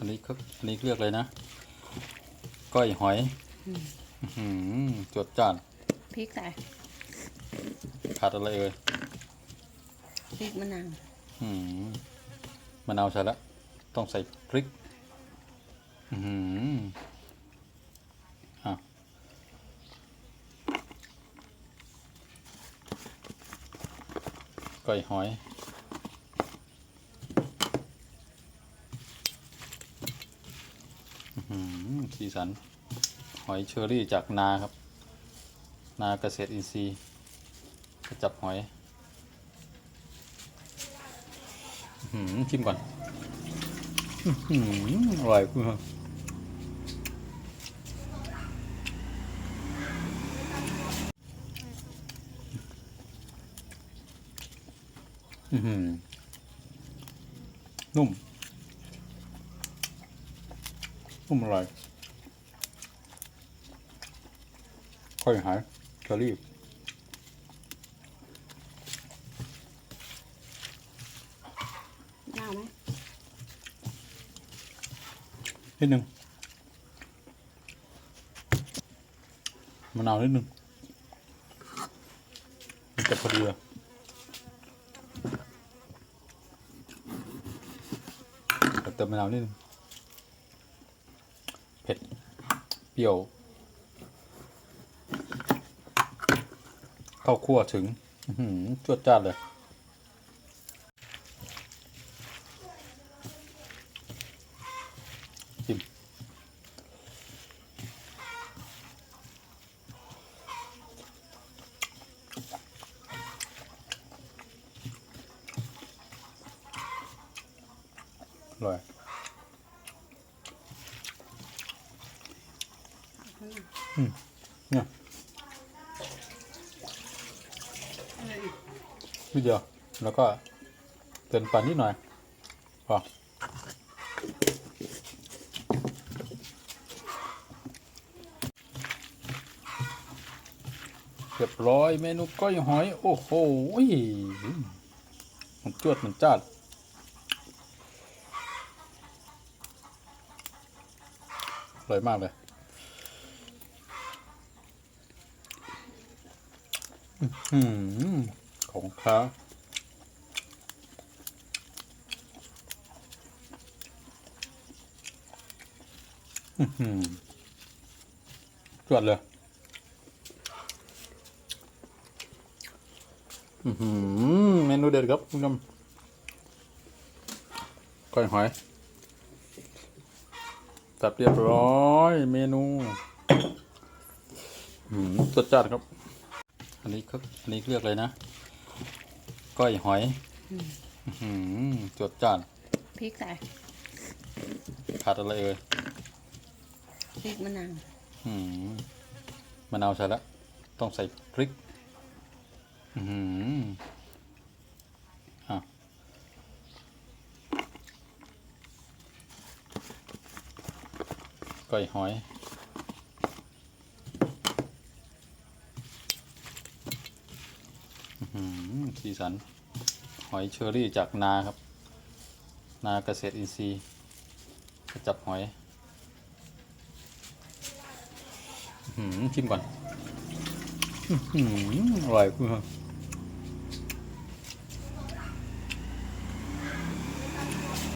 อันนี้ก็อันนี้เรียกเลยนะ ก้อยหอยอืมอื้อหือจดจ้านพริกใส่ขาดอะไรเอ่ยพริกมะนาวอื้อหือมะนาวใส่แล้วต้องใส่พริกอื้อหืออะก้อยหอย อื้อหือ สีสัน หอยเชอรี่จากนาครับ นาเกษตรอินทรีย์กระจับหอยอื้อหือชิมก่อนอื้อร่อยคุณอือหือนุ่ม นุ่มอร่อยค่อยหายเชอรี่มะนาวไหมนิดนึงมะนาวนิดนึงมันจะพอดีอะเติมมะนาวนิดนึงเผ็ด เปรี้ยว เข้าคั่วถึงอื้อหือจวดจ้าดเลยจิ้มอร่อย อืมเนี่ยนิดเดียวแล้วก็เติมปั่นนิดหน่อยพอเรียบร้อยเมนูก้อยหอย โอ้โหมันจวดมันจ้าดอร่อยมากเลยอื้อหือ ของค้าอื้อหือจวดเลยอือหือเมนูเด็ดครับคุณผู้ชมก้อยหอยจับเรียบร้อยเมนูอืมรสจัดครับ อันนี้ก็อันนี้เรียกเลยนะ ก้อยหอยอืมอื้อหือจดจ้านพริกใส่ขาดอะไรเอ่ยพริกมะนาวอืมมะนาวใส่แล้วต้องใส่พริกอือหืออะก้อยหอย อื้อหือ สีสัน หอยเชอรี่จากนาครับ นาเกษตรอินทรีย์กระจับหอยหืมชิมก่อนอื้อหืออร่อยคุณ